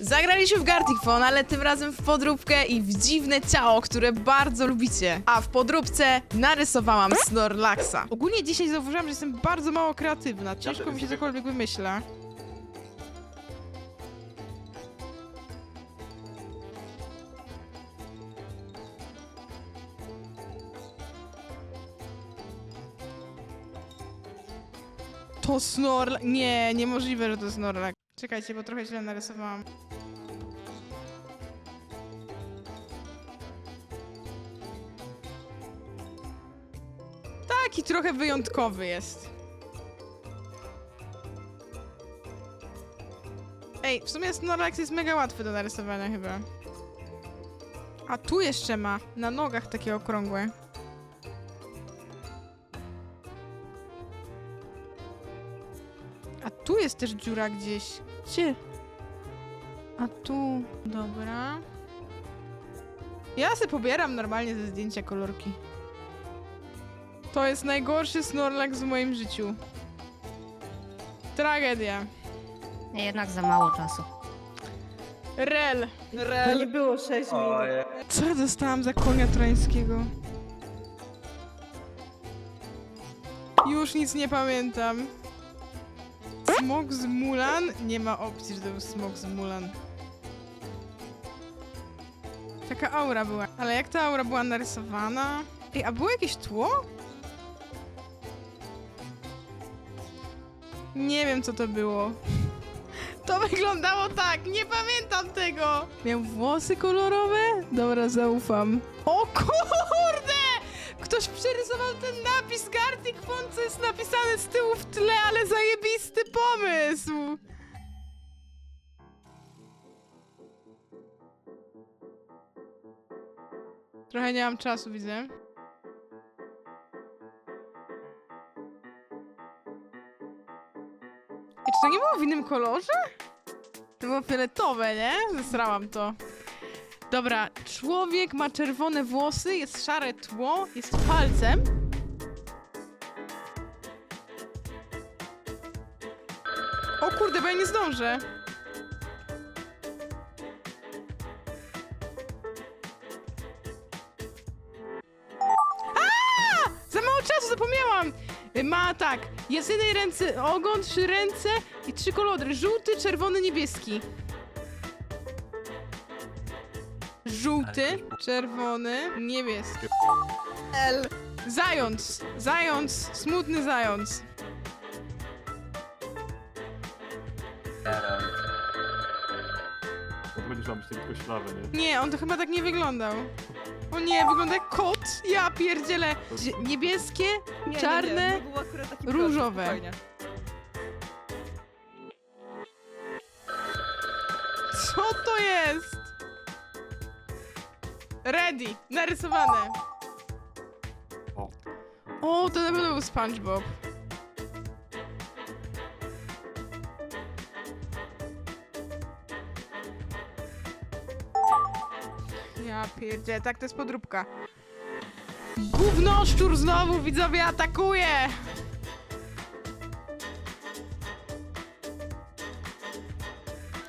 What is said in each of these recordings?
Zagraliśmy w Gartic Phone, ale tym razem w podróbkę i w dziwne ciało, które bardzo lubicie. A w podróbce narysowałam Snorlaxa. Ogólnie dzisiaj zauważyłam, że jestem bardzo mało kreatywna. Ciężko mi się cokolwiek wymyśla. To Snorlax... Nie, niemożliwe, że to Snorlax. Czekajcie, bo trochę źle narysowałam. Taki trochę wyjątkowy jest. Ej, w sumie Snorlax jest mega łatwy do narysowania chyba. A tu jeszcze ma, na nogach takie okrągłe. A tu jest też dziura gdzieś. Gdzie? A tu, dobra. Ja se pobieram normalnie ze zdjęcia kolorki. To jest najgorszy Snorlax w moim życiu. Tragedia. Jednak za mało czasu. Rel. To nie było 6 minut. Ojej. Co ja dostałam za konia trojańskiego? Już nic nie pamiętam. Smok z Mulan? Nie ma opcji, że to był smok z Mulan. Taka aura była. Ale jak ta aura była narysowana? Ej, a było jakieś tło? Nie wiem, co to było. To wyglądało tak, nie pamiętam tego! Miał włosy kolorowe? Dobra, zaufam. O kurde! Ktoś przerysował ten napis Gartic Font, co jest napisane z tyłu w tle, ale zajebisty pomysł! Trochę nie mam czasu, widzę. Czy to nie było w innym kolorze? To było fioletowe, nie? Zesrałam to. Dobra, człowiek ma czerwone włosy, jest szare tło, jest palcem. O kurde, bo ja nie zdążę. Tak, jest w jednej ręce ogon, trzy ręce i trzy kolory. Żółty, czerwony, niebieski. Żółty, czerwony, niebieski. L. Zając, zając, smutny zając. To będziesz mam tylko ślawę, nie? Nie, on to chyba tak nie wyglądał. O nie, wygląda jak kot. Ja pierdzielę. Zie- Niebieskie, Nie, nie, czarne, nie, to był akurat taki różowe. spokojnie. Co to jest? Ready, narysowane. O. O, to na pewno był SpongeBob. Ja pierdzie, tak to jest podróbka. Gównoszczur znowu widzowie atakuje!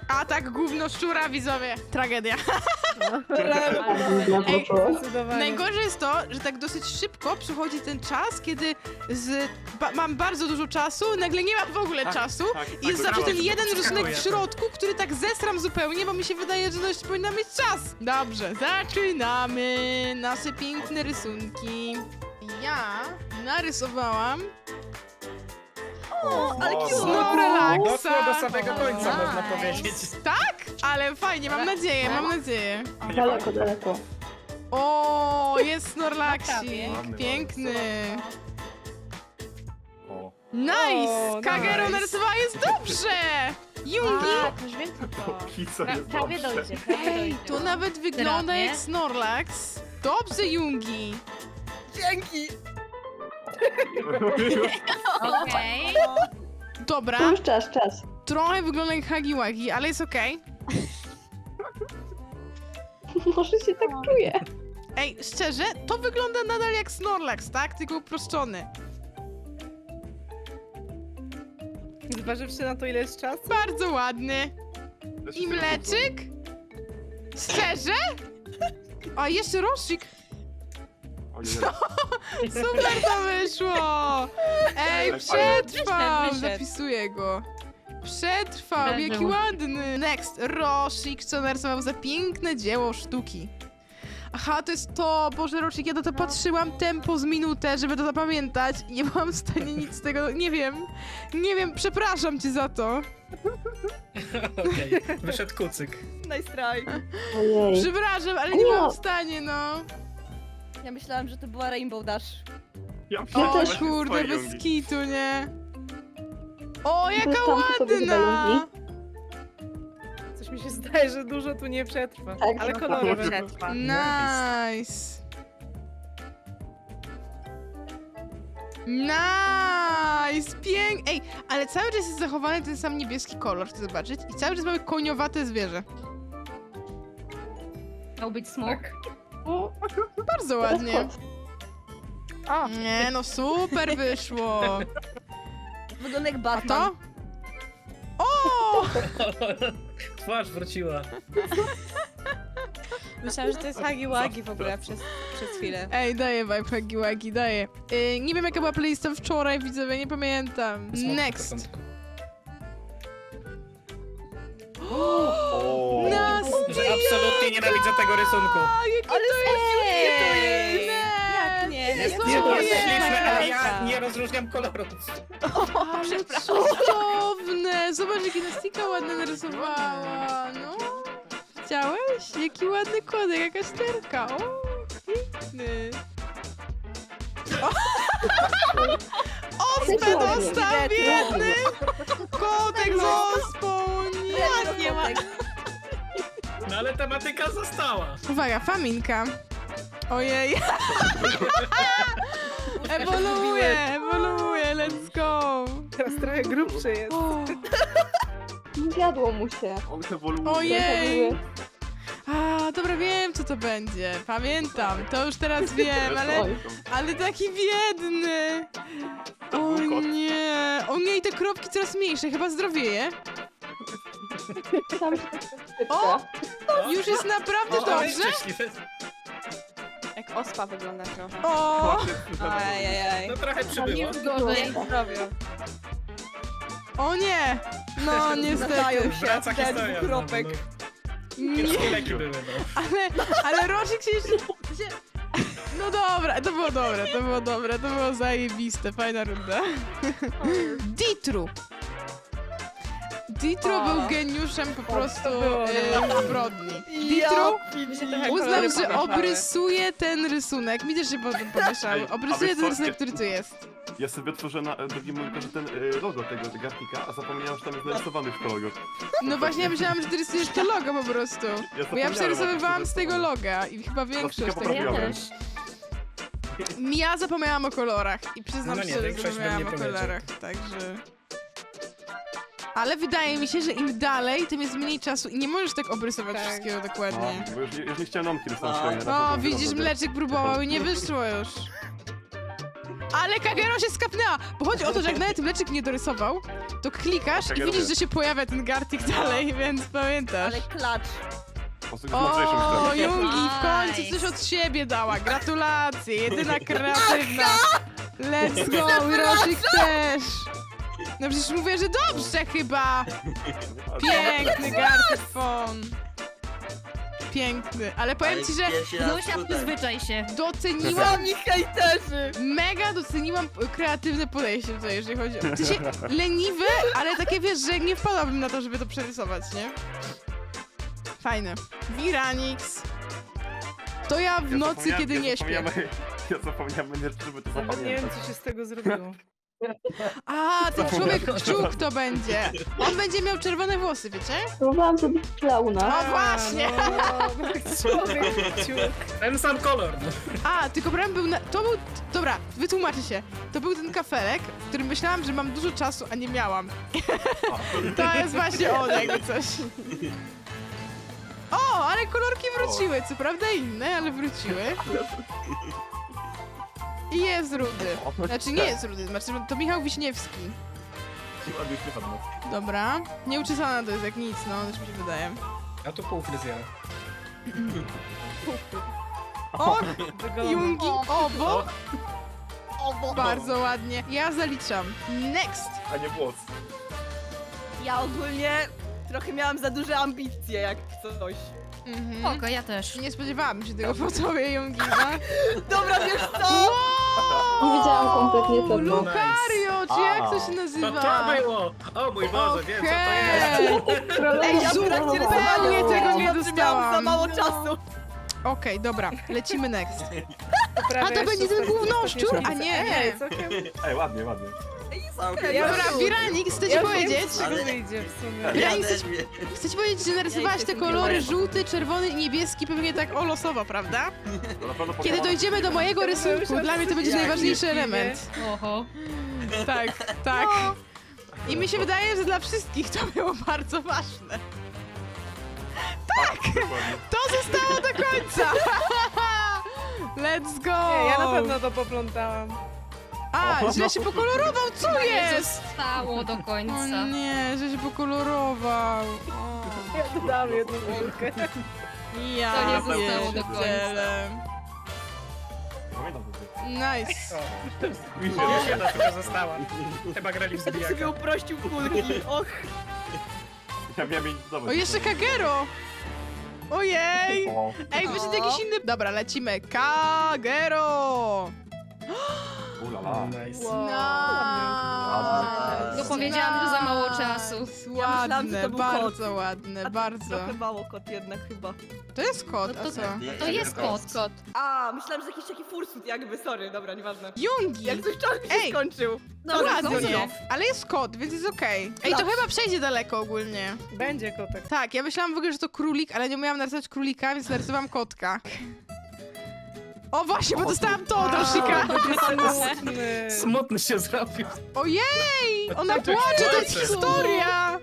Atak gównoszczura widzowie. Tragedia. Ej, Zdecydowanie. Najgorzej jest to, że tak dosyć szybko przychodzi ten czas, kiedy z, ba, mam bardzo dużo czasu, nagle nie mam w ogóle Tak, czasu tak, i jest tak, zawsze tak, ten tak, jeden tak, rysunek tak. w środku, który tak zesram zupełnie, bo mi się wydaje, że dość powinna mieć czas. Dobrze, zaczynamy nasze piękne rysunki. Ja narysowałam O, ale cute. Snorlaxa. Doszło do samego końca, Nice. można powiedzieć. Tak, ale fajnie, mam nadzieję, mam nadzieję. Daleko, daleko. O, jest Snorlaxik, Ładny, piękny. Nice! O, Kagero nice. narysowała, jest dobrze! Jungi! Tak, już wiem co to. Pra, jest prawie dobrze. dojdzie, prawie Ej, dojdzie. to nawet wygląda jak Snorlax. Dobrze, Jungi! Dzięki! Okej. Dobra, już czas, czas. trochę wygląda jak Hagiwagi, ale jest okej. Może się tak czuje. Ej, szczerze, to wygląda nadal jak Snorlax, tak? Tylko uproszczony. Zważywszy na to, ile jest czasu. Bardzo ładny. I mleczyk? Szczerze? A jeszcze. Ojej, Super to wyszło! Ej, przetrwał! Wyszedł, wyszedł. Zapisuję go. Przetrwał, jaki Przeżył. ładny! Next, Rosik, co narysował za piękne dzieło sztuki. Aha, to jest to, Boże Rosik, ja na to patrzyłam tempo z minutę, żeby to zapamiętać i nie byłam w stanie nic z tego, nie wiem, nie wiem, przepraszam cię za to. Okej, wyszedł kucyk. Nice try. Ojej. Przepraszam, ale nie byłam w stanie, no. Ja myślałam, że to była Rainbow Dash. Ja O pierdolę, kurde, bez kitu, nie? O, jaka tam sobie ładna! Coś mi się zdaje, że dużo tu nie przetrwa. Tak, ale no. kolory Może przetrwa. Nice. Nice! Pięk... Ej, ale cały czas jest zachowany ten sam niebieski kolor, chcę zobaczyć. I cały czas mamy koniowate zwierzę. Miał być smok. Tak. O, Bardzo ładnie. Nie, no super wyszło. Wygląda jak A Batman. to? O! Twarz wróciła. myślałam, że to jest Hagi Wagi w ogóle przez, przez chwilę. Ej, daję vibe Huggy Wuggy, daję. Yy, nie wiem jaka była playlista wczoraj, widzowie, nie pamiętam. Next. O, Na Że absolutnie nienawidzę tego rysunku. Jakie Ale to jest Ej, piękne! jak nie? Jest Jest, jest, moje. jest śliczne, ale ja nie rozróżniam kolorów. Ale cudowne! Zobacz, jakie Nastika ładne narysowała. No. Widziałeś? Jaki ładny kodek, jaka sterka. O, piękny. O! Ospę dostał, biedny! Kotek z ospą, nie! nie ma. No ale tematyka została. Uwaga, faminka. Ojej. ewoluuje, ewoluuje, let's go. Teraz trochę grubszy jest. O, Zjadło mu się. on ewoluuje. ojej. A, dobra, wiem co to będzie. Pamiętam, to już teraz wiem, ale, Oj. ale taki biedny. O nie, o nie, i te kropki coraz mniejsze, chyba zdrowieje. Się O! Już jest naprawdę O, dobrze. szczęśliwy. Jak ospa wygląda trochę. O, Ajajaj. No trochę przybyło. Gorzej. Zdrowie. o nie. No, niestety. Się Wraca ten kropek. No, Nie. Kiepskie leki były, no. Ale, ale Roczek się jeszcze... Się... No dobra, to było dobre, to było dobre, to było zajebiste, fajna runda. Ditru. Ditru O. był geniuszem po prostu e, zbrodni. Się trochę uznał, że obrysuje ten rysunek. Mi też się potem pomieszały. Obrysuje ten rysunek, który tu jest. Ja sobie otworzę na e, drugim monitorze ten e, logo tego garnika, a zapomniałem, że tam jest narysowany w to logo. No właśnie, ja myślałam, że ty rysujesz to logo po prostu. Bo ja zapomniałem, przerysowywałam z tego loga i chyba większość tego. Ja poprawiłem. też. Ja zapomniałam o kolorach i przyznam No nie, szczerze, że większość zapomniałam o kolorach, także... Ale wydaje mi się, że im dalej, tym jest mniej czasu i nie możesz tak obrysować Tak. wszystkiego dokładnie. No, bo już, nie- już nie chciałem nomki rysować kolejny raz, O, to widzisz, zrobię. mleczek próbował i nie wyszło już. Ale Kagero się skapnęła! Bo chodzi o to, że jak nawet mleczek nie dorysował, to klikasz i Kagero widzisz, wie. że się pojawia ten gartik dalej, więc pamiętasz. Ale klacz. Po prostu O. Jungi w końcu coś od siebie dała. Gratulacje, jedyna kreatywna. Let's go, Rosik też. No przecież mówię, że dobrze chyba. Piękny gartyfon. Piękny, ale powiem ci, że Zusia, przyzwyczaj się. doceniłam, Sami hejterzy. mega doceniłam kreatywne podejście tutaj, jeżeli chodzi o... W sensie leniwe, ale takie wiesz, że nie wpadłabym na to, żeby to przerysować, nie? Fajne. Viranix. To ja w Ja nocy, kiedy ja nie śpię. Ja zapomniałem, żeby to Nawet nie wiem, zapamiętać. co się z tego zrobiło. A, ten człowiek kciuk to będzie. On będzie miał czerwone włosy, wiecie? Próbowałam zrobić klauna. O, właśnie. No, człowiek. Ten sam kolor. A, tylko problem był na... To był... Dobra, wytłumaczę się. To był ten kafelek, w którym myślałam, że mam dużo czasu, a nie miałam. To jest właśnie on, jakby coś. O, ale kolorki wróciły. Co prawda inne, ale wróciły. I jest rudy. Znaczy nie jest rudy, znaczy to Michał Wiśniewski. ładnie nas. Dobra. Nieuczesana to jest jak nic, no, też mi się wydaje. A tu pół fryzjera. O. Jungi, obo. Bardzo ładnie. Ja zaliczam. Next. A nie włos. Ja ogólnie trochę miałam za duże ambicje, jak coś. Mhm. Oko, ja też. Nie spodziewałam się tego po tobie, Jungi, no. Dobra, wiesz co? Nie wiedziałam kompletnie to. Lucario, czy jak to się To nazywa? to było! O mój Boże, wiem co to jest! Okej. Ej, Ja w trakcie zupełnie rysowania tego nie miałam za dostałam. mało czasu. Okej, dobra, lecimy next. A to będzie ten ostatnie A nie, nie. Ej, całkiem... Ej, ładnie. Ja Dobra, Wiranik, chcę ci Ja powiedzieć, wiem, z czego wyjdzie w sumie. Wiranik, chcę ci, chcę ci powiedzieć, że narysowałaś te kolory żółty, czerwony i niebieski pewnie tak o losowo, prawda? To na pewno Kiedy Pokémon- dojdziemy do mojego rysunku, dla mnie to będzie najważniejszy element. Oho. Tak, tak. I mi się wydaje, że dla wszystkich to było bardzo ważne. Dokładnie. To zostało do końca! Let's go! Nie, ja na pewno to poplątałam. A, źle się pokolorował, co jest? Zostało do O końca. nie, że się pokolorował. O. Ja dodam jedną górkę. Ja To nie zostało do pierdzielę. Pamiętam to. Nice. O, już jedna tylko została. Chyba grali w Tak sobie zbijaka. uprościł kulki. Och, Ja miałem mieć... Dobra. O, jeszcze Kagero! Ojej! O, Ej, wyszedł jakiś inny... Dobra, lecimy. Kagero! Ulala. Nice. Nice. No powiedziałam, że za mało czasu. Ja myślałam, że Ładne, to był bardzo kot. ładne, a bardzo. trochę mało kot jednak chyba. To jest kot, No a to- co? To jest kot. A, myślałam, że jakiś taki fursuit jakby, sorry, dobra, nieważne. Jungi! Jak coś czas się Ej. skończył. No Dobra, ładnie, znów. ale jest kot, więc jest okej. Ej, to chyba przejdzie daleko ogólnie. Będzie kotek. Tak, ja myślałam w ogóle, że to królik, ale nie umiałam narysować królika, więc narysowałam kotka. O właśnie, bo dostałam to od Roshika. Smutny. Smutny się zrobił. Ojej! Ona Tak, płacze, to jest historia!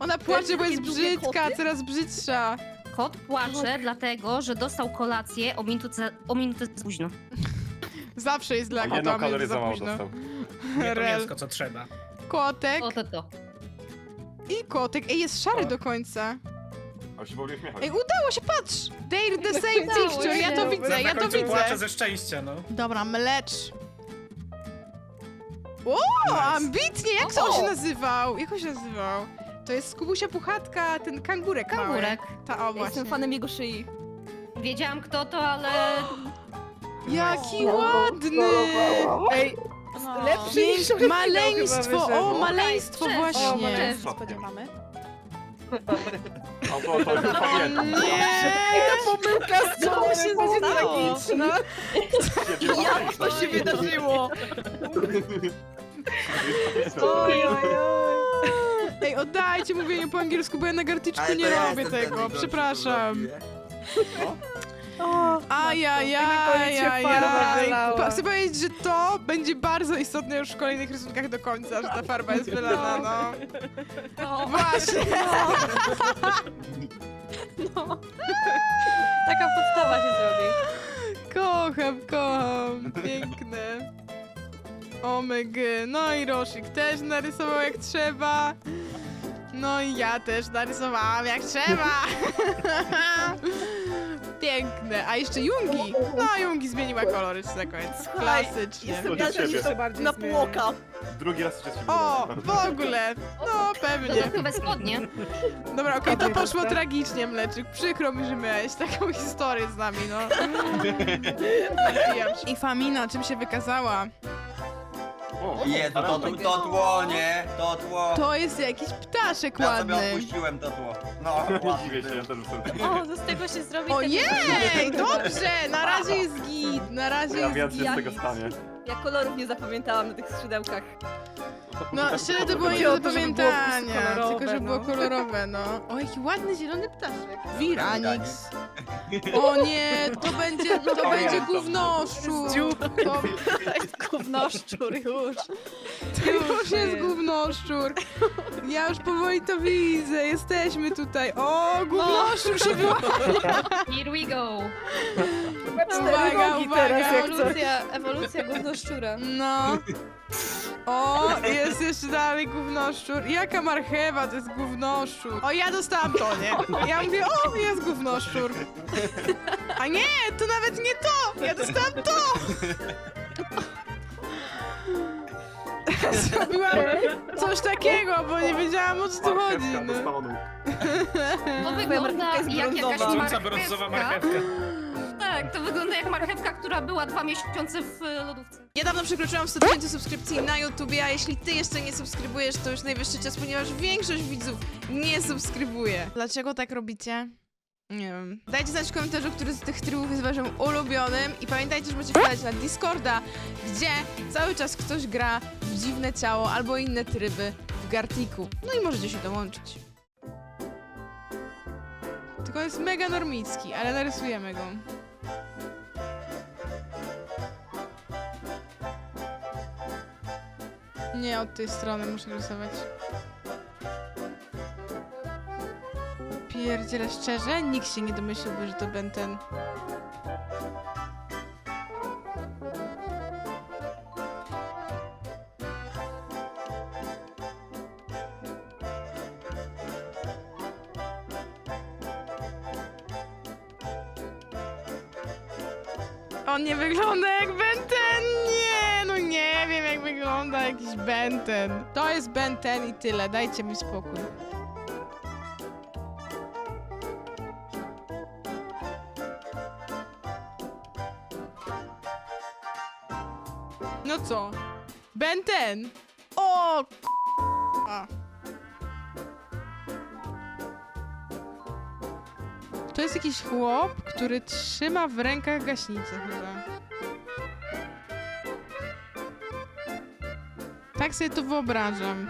Ona płacze, bo jest brzydka, coraz brzydsza. Kot płacze dlatego, że dostał kolację o minutę, o minutę za późno. Zawsze jest dla A kota, jedną a za za mało późno. dostał. Nie to Rel. mięsko co trzeba. Kotek O to to. i kotek. Ej, jest szary do końca. Ale się w ogóle uśmiechać. Ej, udało się, patrz! They're the same Udało picture, ja to widzę, ja na to końcu widzę. płacze ze szczęścia, no. Dobra, mlecz. O, ambitnie! Jak to on się nazywał? Jak on się nazywał? To jest Kubusia Puchatka, ten kangurek mały. Kangurek. Ta, o Ja właśnie. jestem fanem jego szyi. Wiedziałam kto to, ale... Jaki No, ładny! Ej, No. lepszy niż maleństwo, o, maleństwo Cześć. O, właśnie. maleństwo spodziewamy. O, to, to już pamiętam. Pomyłka z kolorem się będzie tragiczna. Jak to się wydarzyło? Oj, oj, oj. Ej, oddajcie mówienie po angielsku, bo ja na gartyczku Ale nie robię tego, przepraszam. który robi. O, Ajajaj, ajajaj. wylała. Chcę powiedzieć, że to będzie bardzo istotne już w kolejnych rysunkach do końca, że ta farba jest wylana, no. Właśnie. Taka podstawa się zrobi. Kocham, kocham. Piękne. Omega. No i Roshik też narysował jak trzeba. No i ja też narysowałam jak trzeba. Piękne. A jeszcze Jungi. No, Jungi zmieniła kolory na koniec. Słuchaj, Klasycznie. Jestem To ja ciebie. Jeszcze bardziej na zmienię. płoka. Drugi raz się O, w ogóle. No, pewnie. Dodatkowe spodnie. Dobra, okej, to poszło tragicznie, Mleczyk. Przykro mi, że miałeś taką historię z nami, no. Się. I Famina, czym się wykazała? O, Jezu, to, to, to tło, nie? To tło. To jest jakiś ptaszek Ja sobie ładny. odpuściłem to tło. No, Nie ładny dziwię się, ja też jestem. O, to z tego się zrobi Ojej, dobrze, na razie jest git, na razie Ja jest wiem, co się z tego git. stanie. Ja kolorów nie zapamiętałam na tych skrzydełkach. No, szczerze to było nie do to, zapamiętania, tylko że było no. kolorowe, no. O, jaki ładny zielony ptaszek. Wiranix. O nie, to będzie, to Pamiętam będzie to. gównoszczur. To, Gównoszczur już. to już jest gównoszczur. Ja już powoli to widzę, jesteśmy tutaj. O, gównoszczur się wyłania. Here we go. Chyba cztery Uwaga, rogi uwaga. teraz jak coś. ewolucja gównoszczura. No. O, jest jeszcze dalej gównoszczur. Jaka marchewa, to jest gównoszczur. O, ja dostałam to, nie? Ja mówię, o, jest gównoszczur. A nie, to nawet nie to! Ja dostałam to! Zrobiłam coś takiego, bo nie wiedziałam o co tu chodzi. Marchewka No. To wygląda marchewka jest jak jakaś brązowa. Rzuca brązowa marchewka. Tak, to wygląda jak marchewka, która była dwa miesiące w e, lodówce. Niedawno przekroczyłam 100 tysięcy subskrypcji na YouTubie, a jeśli ty jeszcze nie subskrybujesz, to już najwyższy czas, ponieważ większość widzów nie subskrybuje. Dlaczego tak robicie? Nie wiem. Dajcie znać w komentarzu, który z tych trybów jest waszym ulubionym i pamiętajcie, że możecie wpadać na Discorda, gdzie cały czas ktoś gra w dziwne ciało albo inne tryby w Gartiku. No i możecie się dołączyć. Tylko jest mega normicki, ale narysujemy go. Nie, od tej strony muszę rysować. Pierdziele, szczerze? Nikt się nie domyśliłby, że to Benten. On Benten i tyle, dajcie mi spokój. No co? Benten! O! k***a. To jest jakiś chłop, który trzyma w rękach gaśnicę chyba. Tak sobie to wyobrażam.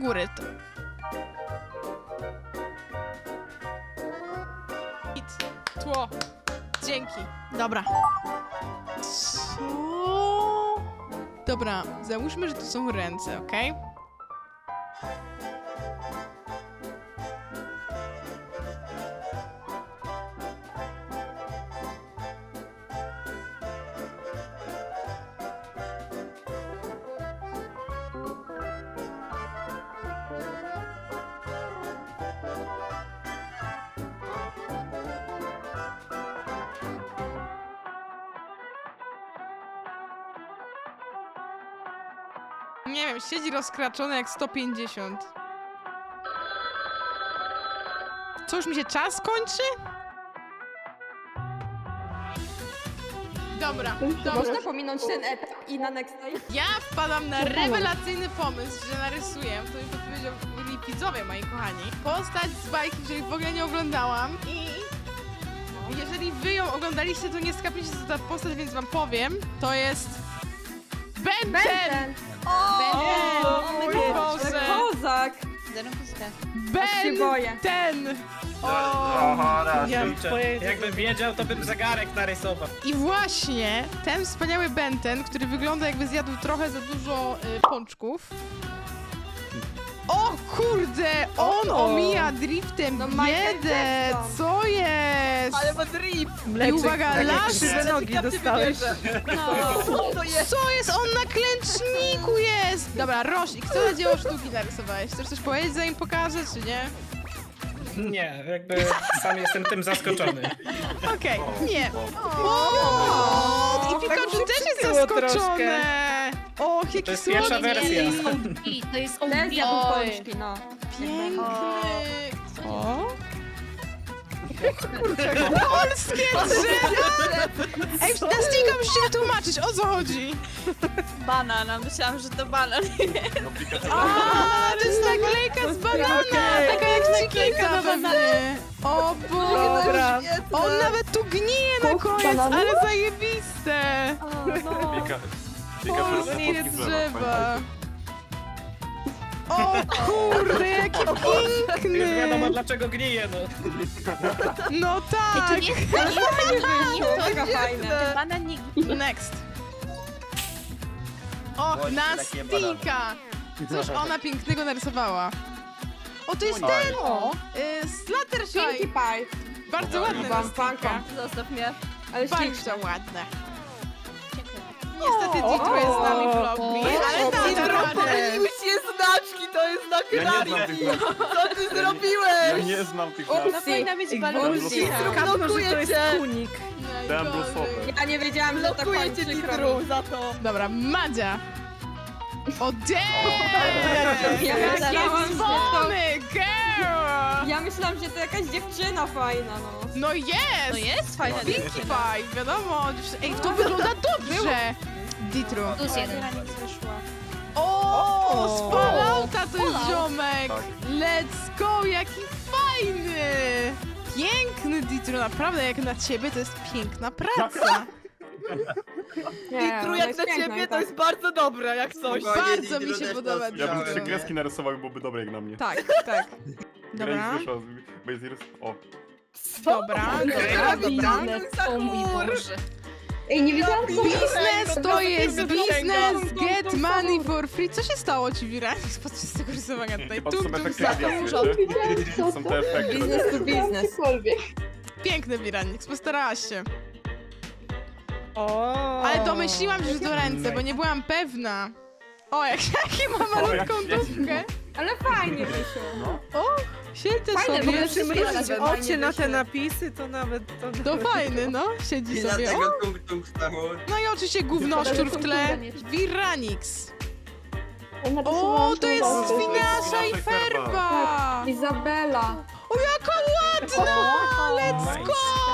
Góry. To. Git. Tło. Dzięki. Dobra. Co? Dobra, załóżmy, że to są ręce, okej? Rozkraczony jak 150. Co, już mi się czas kończy? Dobra. Można pominąć ten etap i na next time? Ja wpadam na rewelacyjny pomysł, że narysuję, to już podpowiedzieli widzowie, moi kochani, postać z bajki, której w ogóle nie oglądałam i jeżeli wy ją oglądaliście, to nie skapicie co ta postać, więc wam powiem, to jest Ben 10! Benten! O, mój Boże! kozak! Boję. ten! Oho, raz. Kurczę, jakbym wiedział, to bym zegarek narysował. I właśnie ten wspaniały Benten, który wygląda jakby zjadł trochę za dużo y, pączków. O kurde, on O. omija driftem No, Michael biedę, Jackson. co jest? Ale ma drip! I uwaga, takie las! krzywe nogi dostałeś. To jest... Co jest? On na klęczniku jest! Dobra, Rożnik, co za dzieło sztuki narysowałeś? Chcesz coś powiedzieć, zanim pokażę, czy nie? Nie, jakby sam jestem tym zaskoczony. Okej, nie. O, O, I tak Pikachu się też jest przytyło zaskoczone! Och, jaki To jest pierwsza słodki. wersja. To jest Ten OB. zjadł Oj. pączki, no. Piękny. O? Polskie drzewo! Ej, na Stinga musicie tłumaczyć, o co chodzi? Banan, a myślałam, że to banan. no, A, to jest naklejka z banana, taka jak naklejka na bananie. O Dobra. Boże, on nawet tu gnije na koniec, ale zajebiste. O, no. Pika... Polskie polskie drzewa. O kurde, jaki Już wiadomo piękny! dlaczego gnije, no. No Ej, tak! to nie, to nie, nie, to Mega fajne. Bananiki. Next. Och, Bądźcie na takie Stinka! Coś ona pięknego narysowała. O, to jest ten! O, Y, Sluttershy! Pinkie Pie. Bardzo ładne na Wam Stinka. fanką. Zostaw mnie. Ale śliczne. Bardzo ładne. Niestety Ditro jest z nami w lobby, ale Ditro, radę. powinniście znaczki, to jest Ja nie nagranie. znam tych znaków. Co ty Ja zrobiłeś? nie znam tych znaków. Powinna mieć. Kapno, że to jest Blokujecie. kunik. Dałem brusowe. Ja nie wiedziałam, że to Blokuję cię kończy Ditru za to. Dobra, Madzia. O, damn! Ja że to- dzwony, girl! Ja myślałam, że to jakaś dziewczyna fajna, no. No jest! to jest fajne. Pinkie Pie, wiadomo. Ej, to wygląda dobrze. Ditro. Plus jeden. O, z Fallouta to jest ziomek! Tak. Let's go, jaki fajny! Piękny Ditro, naprawdę jak na ciebie to jest piękna praca. Nie, Ditru ona jak jest na piękna ciebie i to tak. jest bardzo dobre, jak coś. Bardzo mi się podoba Ja bym trzy kreski narysował, byłoby dobre jak na mnie. Tak, tak. Dobra, Gra nie wyszła, bo jest wirus... O, dobra, dobra, dobra. O mój Boże. Ej, nie wiedziałam, co Biznes to jest biznes, get money for free. Co się stało ci, Wirani? Patrzcie z tego rysowania tutaj. to Tum, są tum, efekty sa. radiacji, wiecie? Są te efekty. Biznes to biznes. Piękny Wiranik, postarałaś się. O. Ale domyśliłam się, że to ręce, bo nie byłam pewna. O, jak, jakie ma O, jak malutką świeci. dupkę. Ale fajnie, Misiu. Siedzę Fajne, sobie. bo Jak mrużyć wyszło. oczy na te napisy, to nawet... To To fajny, no. Siedzi sobie. O, tung tung samochód. no i oczywiście gównoszczur w tle. Viranix. O, to jest z Finasza i Ferba. Izabela. O, jaka ładna! Let's go!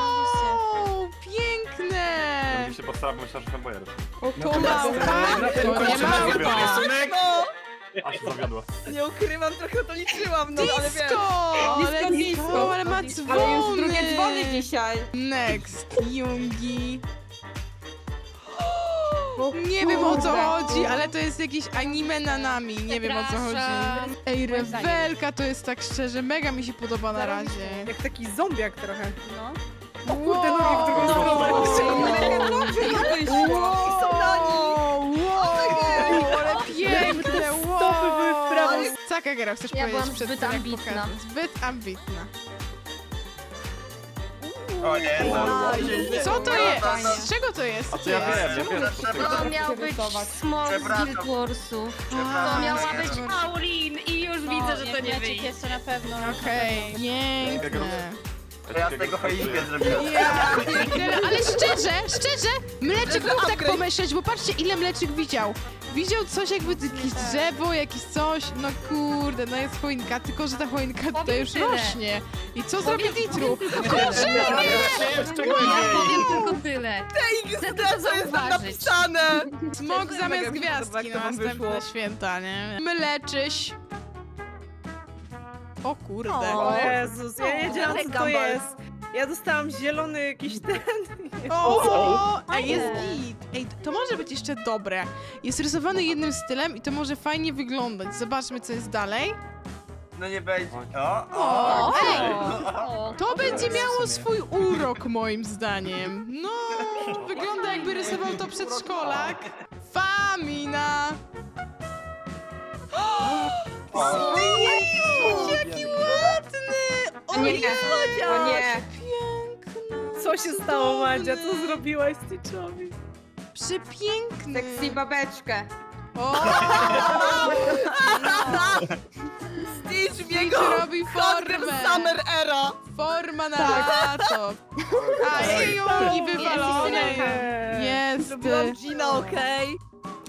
Postaram, myślałem, że tam bojer. O, To małpa, tym to nie kończę na małpa. rysunek. No, A się zawiodła. nie ukrywam, trochę to liczyłam, no ale wiesz. Disco! Let's disco. ale ma Ale już dzwony! drugie dzwony dzisiaj. Next, Jungi. Nie wiem o co chodzi, ale to jest jakieś anime na nami. Nie wiem o co chodzi. Ej, rewelka to jest tak szczerze, mega mi się podoba na razie. Jak taki zombiak trochę. No. O kurde, nogi w drugą stronę. I są na nich. Wow, ale piękne, wow. Stopy były w prawo. Co Kagera chcesz Ja powiedzieć przed zbyt tym, jak ambitna. Zbyt ambitna. O nie, no. Co to jest? Z czego to jest? A to ja wiem, ja wiem. co to jest. To miał być smog z Przepraszam. Guild Warsów. To miała być. Pauline i już widzę, że to nie wyjdzie. jeszcze na pewno. Okej, piękne. Ja z tego choinkę zrobiłem. Ja pierdzielę, ale szczerze, szczerze, Mleczyk mógł tak pomyśleć, bo patrzcie ile Mleczyk widział. Widział coś jakby jakieś drzewo, jakieś coś, no kurde, no jest choinka, tylko że ta choinka tutaj już tyle. rośnie. I co zrobi Ditru? Jeszcze Powiem tylko tyle. Chcę tylko co jest tam zauważyć. napisane. Smok zamiast gwiazdki na to wam następne święta, nie? Mleczyś. O kurde. O Jezus, ja nie wiedziałam co to jest. Ja dostałam zielony jakiś ten... O, Ej, jest git. Ej, to może być jeszcze dobre. Jest rysowany jednym stylem i to może fajnie wyglądać. Zobaczmy, co jest dalej. No nie będzie. O, O, o. ej, O, to będzie miało swój urok, moim zdaniem. No, wygląda jakby rysował to przedszkolak. Famina. Ładny! O nie, o nie. Piękny. Co się stało, Madzia? Co zrobiłaś Stitchowi? Przepiękny. Sexy babeczkę. O, Stitch w jego Stitch robi formę. Summer Era. Forma na lato. A, i i wywalone. Nie. Jest. Zrobiłam Gina, okej.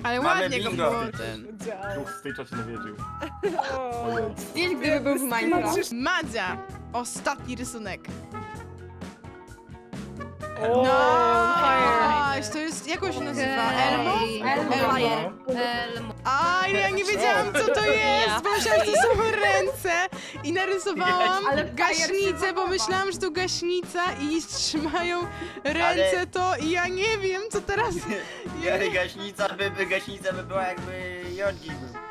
Ale Mamy ładnie go bingo. było ten. Duch z tej czacie nawiedził. O. Gdzieś gdyby był w Minecraft. Madzia. Ostatni rysunek. O. Nice. To jest, jak on się nazywa? Elmo? Elmo. Elmo. Elmo. A, ja nie wiedziałam co to jest, bo myślałam, że to są ręce i narysowałam Ale gaśnicę, bo myślałam, że to gaśnica i trzymają ręce Ale- to i ja nie wiem co teraz... Ja, gaśnica by, by, gaśnica by była jakby Jorgi był.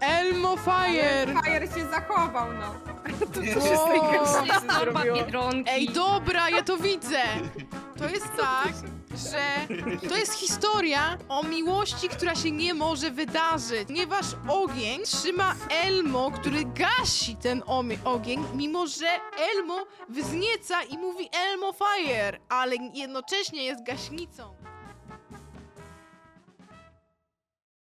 Elmo Fire! Fire się zachował, no. Zrobiło. Biedronki. Ej, dobra, ja to widzę! To jest tak, że to jest historia o miłości, która się nie może wydarzyć, ponieważ ogień trzyma Elmo, który gasi ten omie- ogień, mimo że Elmo wznieca i mówi Elmo Fire, ale jednocześnie jest gaśnicą.